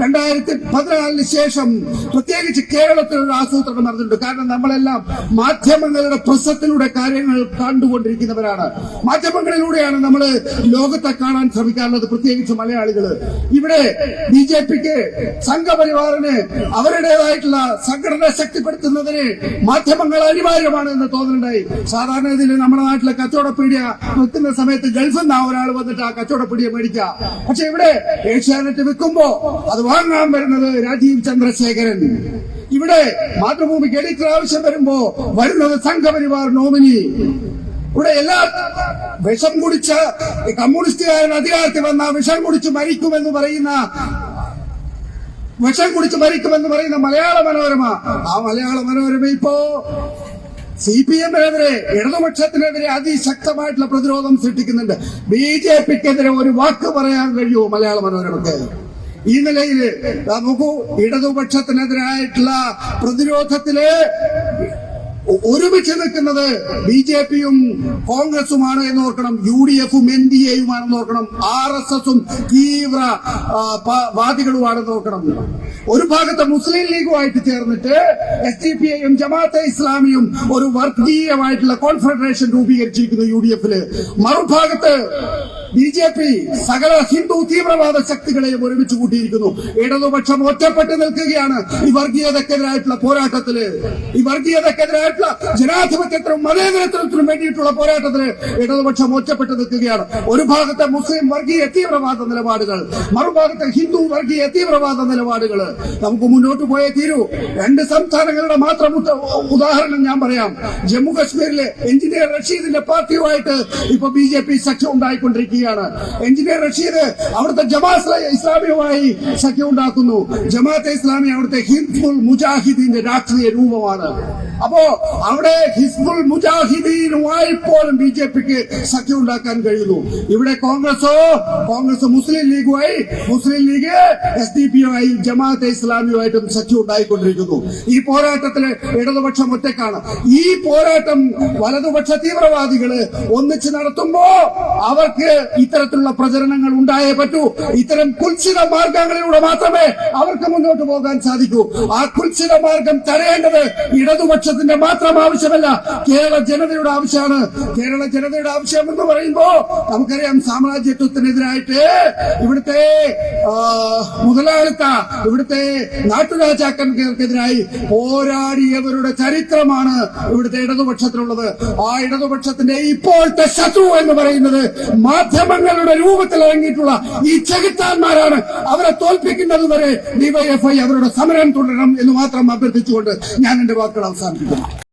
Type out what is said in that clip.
രണ്ടായിരത്തി പതിനാലിന് ശേഷം പ്രത്യേകിച്ച് കേരളത്തിൽ ഒരു ആസൂത്രണം നടന്നിട്ടുണ്ട്. കാരണം നമ്മളെല്ലാം മാധ്യമങ്ങളുടെ പ്രസത്തിലൂടെ കാര്യങ്ങൾ കണ്ടുകൊണ്ടിരിക്കുന്നവരാണ്. മാധ്യമങ്ങളിലൂടെയാണ് നമ്മൾ ലോകത്തെ കാണാൻ ശ്രമിക്കാറുള്ളത് പ്രത്യേകിച്ച് മലയാളികൾ ഇവിടെ ബി ജെ പിക്ക് സംഘപരിവാറിന് അവരുടേതായിട്ടുള്ള സംഘടന ശക്തിപ്പെടുത്തുന്നതിന് മാധ്യമങ്ങൾ അനിവാര്യമാണ് എന്ന് തോന്നുന്നുണ്ടായി. സാധാരണ ഇതിൽ നമ്മുടെ നാട്ടിലെ കച്ചവട പീഡിയ സമയത്ത് ഗൾഫിൽ നിന്നാ ഒരാൾ വന്നിട്ട് ആ കച്ചവട പീഡിയ മേടിക്കുക. പക്ഷെ ഇവിടെ ഏഷ്യാനെറ്റ് വിൽക്കുമ്പോ അത് വാങ്ങാൻ വരുന്നത് രാജീവ് ചന്ദ്രശേഖരൻ. ഇവിടെ മാതൃഭൂമിക്ക് എഡിറ്റർ ആവശ്യം വരുമ്പോ വരുന്നത് സംഘപരിവാർ നോമിനി. ഇവിടെ എല്ലാ വിഷം കുടിച്ച് കമ്മ്യൂണിസ്റ്റുകാരൻ അധികാരത്തിൽ വന്ന വിഷം കുടിച്ച് മരിക്കുമെന്ന് പറയുന്ന വിഷം കുടിച്ച് മരിക്കുമെന്ന് പറയുന്ന മലയാള മനോരമ. ആ മലയാള മനോരമ ഇപ്പോ സി പി എമ്മിനെതിരെ ഇടതുപക്ഷത്തിനെതിരെ അതിശക്തമായിട്ടുള്ള പ്രതിരോധം സൃഷ്ടിക്കുന്നുണ്ട്. ബി ജെ പിക്കെതിരെ ഒരു വാക്ക് പറയാൻ കഴിയുമോ മലയാള മനോരമക്ക്? ഈ നിലയിൽ നമുക്ക് ഇടതുപക്ഷത്തിനെതിരായിട്ടുള്ള പ്രതിരോധത്തിൽ ഒരുമിച്ച് നിൽക്കുന്നത് ബി ജെ പിയും കോൺഗ്രസുമാണ് എന്ന് ഓർക്കണം യു ഡി എഫും എൻ ഡി എയുമാണെന്ന് ഓർക്കണം ആർ എസ് എസും തീവ്ര വാദികളുമാണെന്ന് ഓർക്കണം. ഒരു ഭാഗത്ത് മുസ്ലിം ലീഗുമായിട്ട് ചേർന്നിട്ട് എസ് ഡി പി ഐയും ജമാഅത്തെ ഇസ്ലാമിയും ഒരു വർഗീയമായിട്ടുള്ള കോൺഫെഡറേഷൻ രൂപീകരിച്ചിരിക്കുന്നു യു ഡി എഫിൽ. മറുഭാഗത്ത് ബി ജെ പി സകല ഹിന്ദു തീവ്രവാദ ശക്തികളെയും ഒരുമിച്ച് കൂട്ടിയിരിക്കുന്നു. ഇടതുപക്ഷം ഒറ്റപ്പെട്ട് നിൽക്കുകയാണ്. ഈ വർഗീയതക്കെതിരായിട്ടുള്ള പോരാട്ടത്തിൽ. ഈ വർഗീയതക്കെതിരായിട്ടുള്ള ജനാധിപത്യത്തിനും മതേതരത്വത്തിനും വേണ്ടിയിട്ടുള്ള പോരാട്ടത്തിൽ ഇടതുപക്ഷം ഒറ്റപ്പെട്ട് നിൽക്കുകയാണ്. ഒരു ഭാഗത്തെ മുസ്ലിം വർഗീയ തീവ്രവാദ നിലപാടുകൾ മറുഭാഗത്തെ ഹിന്ദു വർഗീയ തീവ്രവാദ നിലപാടുകൾ. നമുക്ക് മുന്നോട്ട് പോയേ തീരൂ. രണ്ട് സംസ്ഥാനങ്ങളുടെ മാത്രം ഉദാഹരണം ഞാൻ പറയാം. ജമ്മു കശ്മീരിലെ എഞ്ചിനീയർ റഷീദിന്റെ പാർട്ടിയുമായിട്ട് ഇപ്പൊ ബി ജെ പി സഖ്യം ഉണ്ടായിക്കൊണ്ടിരിക്കുകയാണ് എഞ്ചിനീയർ റഷീദ് അവിടുത്തെ ജമാഅത്ത് ഇസ്ലാമിയുമായി സഖ്യം ഉണ്ടാക്കുന്നു. ജമാഅത്തെ ഇസ്ലാമി അവിടുത്തെ ഹിസ്ബുൾ മുജാഹിദീന്റെ രാഷ്ട്രീയ രൂപമാണ്. അപ്പോ അവിടെ ഹിസ്ബുൾ മുജാഹിദീനുമായി പോലും ബി ജെ പിക്ക് സഖ്യം ഉണ്ടാക്കാൻ കഴിയുന്നു. ഇവിടെ കോൺഗ്രസോ കോൺഗ്രസ് മുസ്ലിം ലീഗുമായി Muslim League S D P ആയി ജമാഅത്തെ ഇസ്ലാമിയുമായിട്ടും സഖ്യം ഉണ്ടായിക്കൊണ്ടിരിക്കുന്നു ഈ പോരാട്ടത്തിൽ ഇടതുപക്ഷം ഒറ്റക്കാണ് ഈ പോരാട്ടം വലതുപക്ഷ തീവ്രവാദികൾ ഒന്നിച്ച് നടത്തുമ്പോ അവർക്ക് ഇത്തരത്തിലുള്ള പ്രചരണങ്ങൾ ഉണ്ടായേ പറ്റൂ. ഇത്തരം കുൽസിത മാർഗങ്ങളിലൂടെ മാത്രമേ അവർക്ക് മുന്നോട്ട് പോകാൻ സാധിക്കൂ. ആ കുൽസിത മാർഗം തടയേണ്ടത് ഇടതുപക്ഷത്തിന്റെ മാത്രം ആവശ്യമല്ല കേരള ജനതയുടെ ആവശ്യമാണ് കേരള ജനതയുടെ ആവശ്യം എന്ന് പറയുമ്പോ നമുക്കറിയാം സാമ്രാജ്യത്വത്തിനെതിരായിട്ട് ഇവിടുത്തെ മുതലാളിത്ത ഇവിടുത്തെ നാട്ടുരാജാക്കന്മാർക്കെതിരായി പോരാടിയവരുടെ ചരിത്രമാണ് ഇവിടുത്തെ ഇടതുപക്ഷത്തിലുള്ളത്. ആ ഇടതുപക്ഷത്തിന്റെ ഇപ്പോഴത്തെ ശത്രു എന്ന് പറയുന്നത് മാധ്യമങ്ങളുടെ രൂപത്തിൽ ഇറങ്ങിയിട്ടുള്ള ഈ ചെകുത്താന്മാരാണ്. അവരെ തോൽപ്പിക്കുന്നത് വരെ ഡിവൈഎഫ്ഐ അവരുടെ സമരം തുടരണം എന്ന് മാത്രം അഭ്യർത്ഥിച്ചുകൊണ്ട് ഞാൻ എന്റെ വാക്കുകൾ അവസാനിപ്പിക്കുന്നു.